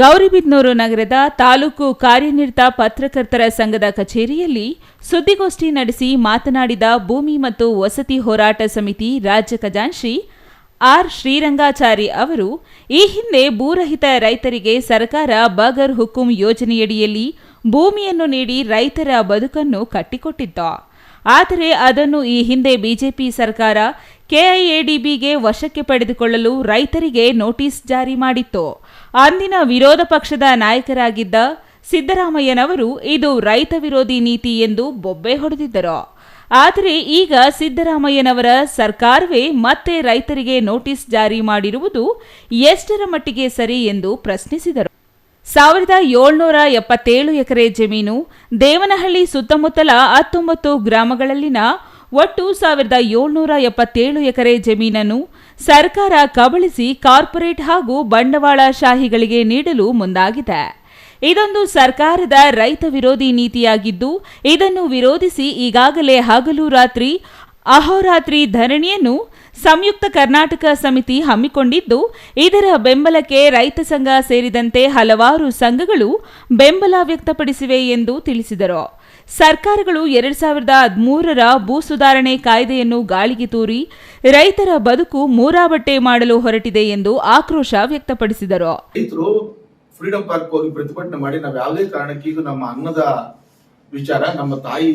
ಗೌರಿಬಿದನೂರು ನಗರದ ತಾಲೂಕು ಕಾರ್ಯನಿರತ ಪತ್ರಕರ್ತರ ಸಂಘದ ಕಚೇರಿಯಲ್ಲಿ ಸುದ್ದಿಗೋಷ್ಠಿ ನಡೆಸಿ ಮಾತನಾಡಿದ ಭೂಮಿ ಮತ್ತು ವಸತಿ ಹೋರಾಟ ಸಮಿತಿ ರಾಜ್ಯ ಖಜಾಂಶಿ ಆರ್ ಶ್ರೀರಂಗಾಚಾರಿ ಅವರು, ಈ ಹಿಂದೆ ಭೂರಹಿತ ರೈತರಿಗೆ ಸರ್ಕಾರ ಬಗರ್ ಹುಕುಂ ಯೋಜನೆಯಡಿಯಲ್ಲಿ ಭೂಮಿಯನ್ನು ನೀಡಿ ರೈತರ ಬದುಕನ್ನು ಕಟ್ಟಿಕೊಟ್ಟಿದ್ದ. ಆದರೆ ಅದನ್ನು ಈ ಹಿಂದೆ ಬಿಜೆಪಿ ಸರ್ಕಾರ ಕೆಐಎಡಿಬಿಗೆ ವಶಕ್ಕೆ ಪಡೆದುಕೊಳ್ಳಲು ರೈತರಿಗೆ ನೋಟಿಸ್ ಜಾರಿ ಮಾಡಿತ್ತು. ಅಂದಿನ ವಿರೋಧ ಪಕ್ಷದ ನಾಯಕರಾಗಿದ್ದ ಸಿದ್ದರಾಮಯ್ಯನವರು ಇದು ರೈತ ವಿರೋಧಿ ನೀತಿ ಎಂದು ಬೊಬ್ಬೆ ಹೊಡೆದಿದ್ದರು. ಆದರೆ ಈಗ ಸಿದ್ದರಾಮಯ್ಯನವರ ಸರ್ಕಾರವೇ ಮತ್ತೆ ರೈತರಿಗೆ ನೋಟಿಸ್ ಜಾರಿ ಮಾಡಿರುವುದು ಎಷ್ಟರ ಮಟ್ಟಿಗೆ ಸರಿ ಎಂದು ಪ್ರಶ್ನಿಸಿದರು. ಸಾವಿರದ ಏಳ್ನೂರ ಎಪ್ಪತ್ತೇಳು ಎಕರೆ ಜಮೀನು ದೇವನಹಳ್ಳಿ ಸುತ್ತಮುತ್ತಲ ಹತ್ತೊಂಬತ್ತು ಗ್ರಾಮಗಳಲ್ಲಿನ ಒಟ್ಟು ಸಾವಿರದ ಏಳ್ನೂರ ಎಪ್ಪತ್ತೇಳು ಎಕರೆ ಜಮೀನನ್ನು ಸರ್ಕಾರ ಕಬಳಿಸಿ ಕಾರ್ಪೊರೇಟ್ ಹಾಗೂ ಬಂಡವಾಳಶಾಹಿಗಳಿಗೆ ನೀಡಲು ಮುಂದಾಗಿದೆ. ಇದೊಂದು ಸರ್ಕಾರದ ರೈತ ವಿರೋಧಿ ನೀತಿಯಾಗಿದ್ದು, ಇದನ್ನು ವಿರೋಧಿಸಿ ಈಗಾಗಲೇ ಹಗಲು ರಾತ್ರಿ, ಅಹೋರಾತ್ರಿ ಧರಣಿಯನ್ನು ಸಂಯುಕ್ತ ಕರ್ನಾಟಕ ಸಮಿತಿ ಹಮ್ಮಿಕೊಂಡಿದ್ದು, ಇದರ ಬೆಂಬಲಕ್ಕೆ ರೈತ ಸಂಘ ಸೇರಿದಂತೆ ಹಲವಾರು ಸಂಘಗಳು ಬೆಂಬಲ ವ್ಯಕ್ತಪಡಿಸಿವೆ ಎಂದು ತಿಳಿಸಿದರು. ಸರ್ಕಾರಗಳು ಎರಡ್ ಸಾವಿರದ ಹದಿಮೂರರ ಭೂ ಸುಧಾರಣೆ ಕಾಯ್ದೆಯನ್ನು ಗಾಳಿಗೆ ತೂರಿ, ರೈತರ ಬದುಕು ಮೂರಾಬಟ್ಟೆ ಮಾಡಲು ಹೊರಟಿದೆ ಎಂದು ಆಕ್ರೋಶ ವ್ಯಕ್ತಪಡಿಸಿದರು. ರೈತರು ಫ್ರೀಡಂ ಪಾರ್ಕ್ ಹೋಗಿ ಪ್ರತಿಭಟನೆ ಮಾಡಿ ನಾವು ಯಾವುದೇ ಕಾರಣಕ್ಕೆ ನಮ್ಮ ಅನ್ನದ ವಿಚಾರ, ನಮ್ಮ ತಾಯಿ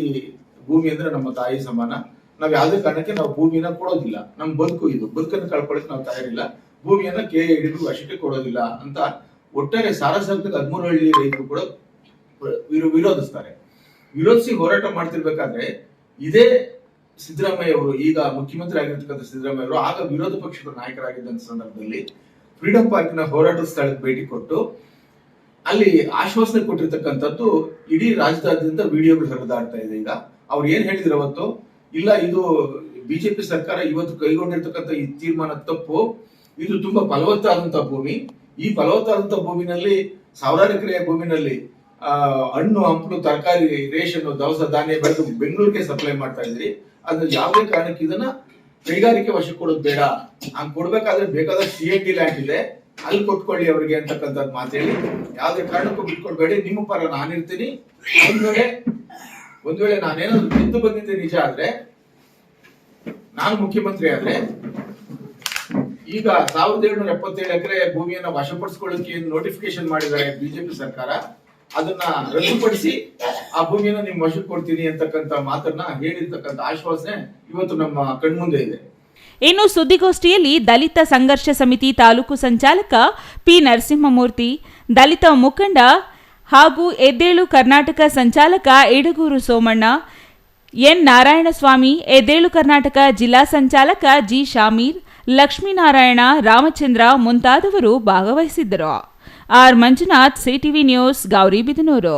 ಭೂಮಿ ಅಂದ್ರೆ ನಮ್ಮ ತಾಯಿ ಸಮಾನ. ನಾವ್ ಯಾವುದೇ ಕಾರಣಕ್ಕೆ ನಾವು ಭೂಮಿನ ಕೊಡೋದಿಲ್ಲ. ನಮ್ ಬದುಕು ಇದು. ಬದುಕನ್ನು ಕಳ್ಕೊಳ್ಳಿಕ್ ನಾವು ತಯಾರಿಲ್ಲ. ಭೂಮಿಯನ್ನ ಕೆ ಹಿಡಿದು ವಶಕ್ಕೆ ಕೊಡೋದಿಲ್ಲ ಅಂತ ಒಟ್ಟಾರೆ ಸಾರಸಂತಕ್ಕೆ ಹದಿಮೂರು ಹಳ್ಳಿ ರೈತರು ಕೂಡ ವಿರೋ- ವಿರೋಧಿಸ್ತಾರೆ. ವಿರೋಧಿಸಿ ಹೋರಾಟ ಮಾಡ್ತಿರ್ಬೇಕಾದ್ರೆ ಇದೇ ಸಿದ್ದರಾಮಯ್ಯ ಅವರು ಈಗ ಮುಖ್ಯಮಂತ್ರಿ ಆಗಿರ್ತಕ್ಕಂಥ ಸಿದ್ದರಾಮಯ್ಯ ಅವರು ಆಗ ವಿರೋಧ ಪಕ್ಷದ ನಾಯಕರಾಗಿದ್ದಂತ ಸಂದರ್ಭದಲ್ಲಿ ಫ್ರೀಡಂ ಪಾರ್ಕಿನ ಹೋರಾಟದ ಸ್ಥಳಕ್ಕೆ ಭೇಟಿ ಕೊಟ್ಟು ಅಲ್ಲಿ ಆಶ್ವಾಸನೆ ಕೊಟ್ಟಿರ್ತಕ್ಕಂಥದ್ದು ಇಡೀ ರಾಜ್ಯದಾದ್ಯಂತ ವಿಡಿಯೋಗಳು ಹರಿದಾಡ್ತಾ ಇದೆ ಈಗ. ಅವ್ರು ಏನ್ ಹೇಳಿದ್ರು ಅವತ್ತು? ಇಲ್ಲ, ಇದು ಬಿಜೆಪಿ ಸರ್ಕಾರ ಇವತ್ತು ಕೈಗೊಂಡಿರ್ತಕ್ಕಂಥ ಈ ತೀರ್ಮಾನ ತಪ್ಪು. ಇದು ತುಂಬಾ ಫಲವತ್ತಾದಂತ ಭೂಮಿ. ಈ ಫಲವತ್ತಾದಂತ ಭೂಮಿನಲ್ಲಿ, ಸಾವಿರಾರು ಎಕರೆಯ ಭೂಮಿನಲ್ಲಿ ಹಣ್ಣು, ಹಂಪಲು, ತರಕಾರಿ ರೇಷನ್ ದವಸ ಧಾನ್ಯ ಬೆಳೆದು ಬೆಂಗಳೂರಿಗೆ ಸಪ್ಲೈ ಮಾಡ್ತಾ ಇದ್ರಿ ಅದ್ರ ಯಾವುದೇ ಕಾರಣಕ್ಕೆ ಇದನ್ನ ಕೈಗಾರಿಕೆ ವಶ ಕೊಡೋದು ಬೇಡ. ಹಂಗ್ ಕೊಡ್ಬೇಕಾದ್ರೆ ಬೇಕಾದ ಸಿ ಎ ಟಿ ಲ್ಯಾಂಡ್ ಇದೆ. ಅಲ್ಲಿ ಕೊಟ್ಕೊಳ್ಳಿ ಅವರಿಗೆ ಅಂತಕ್ಕಂಥದ್ದು ಮಾತೇಳಿ. ಯಾವುದೇ ಕಾರಣಕ್ಕೂ ಬಿಟ್ಕೊಡ್ಬೇಡಿ. ನಿಮ್ಮ ಪರ ನಾನಿರ್ತೀನಿ. ಒಂದ್ ವೇಳೆ ಒಂದ್ ವೇಳೆ ನಾನೇನೋ ಗೆದ್ದು ಬಂದಿದ್ದೆ ನಿಜ ಆದ್ರೆ, ನಾನು ಮುಖ್ಯಮಂತ್ರಿ ಆದ್ರೆ, ಈಗ ಸಾವಿರದ ಏಳ್ನೂರ ಎಪ್ಪತ್ತೇಳು ಎಕರೆ ಭೂಮಿಯನ್ನ ವಶಪಡಿಸ್ಕೊಳ್ಳೋಕೆ ನೋಟಿಫಿಕೇಶನ್ ಮಾಡಿದ್ದಾರೆ ಬಿಜೆಪಿ ಸರ್ಕಾರ. ಅದನ್ನ ರದ್ದುಪಡಿಸಿ ಆ ಭೂಮಿಯನ್ನ ನಿಮ್ ವಶಕ್ಕೆ ಕೊಡ್ತೀನಿ ಅಂತಕ್ಕಂತ ಮಾತನ್ನ ಹೇಳಿರ್ತಕ್ಕಂಥ ಆಶ್ವಾಸನೆ ಇವತ್ತು ನಮ್ಮ ಕಣ್ಮುಂದೆ ಇದೆ. ಇನ್ನು ಸುದ್ದಿಗೋಷ್ಠಿಯಲ್ಲಿ ದಲಿತ ಸಂಘರ್ಷ ಸಮಿತಿ ತಾಲೂಕು ಸಂಚಾಲಕ ಪಿ ನರಸಿಂಹಮೂರ್ತಿ, ದಲಿತ ಮುಖಂಡ ಹಾಗೂ ಎದ್ದೇಳು ಕರ್ನಾಟಕ ಸಂಚಾಲಕ ಏಡಗೂರು ಸೋಮಣ್ಣ, ಎನ್ ನಾರಾಯಣಸ್ವಾಮಿ, ಎದ್ದೇಳು ಕರ್ನಾಟಕ ಜಿಲ್ಲಾ ಸಂಚಾಲಕ ಜಿ ಶಾಮೀರ್, ಲಕ್ಷ್ಮೀನಾರಾಯಣ, ರಾಮಚಂದ್ರ ಮುಂತಾದವರು ಭಾಗವಹಿಸಿದ್ದರು. R Manjunath, CTV news Gauribidanur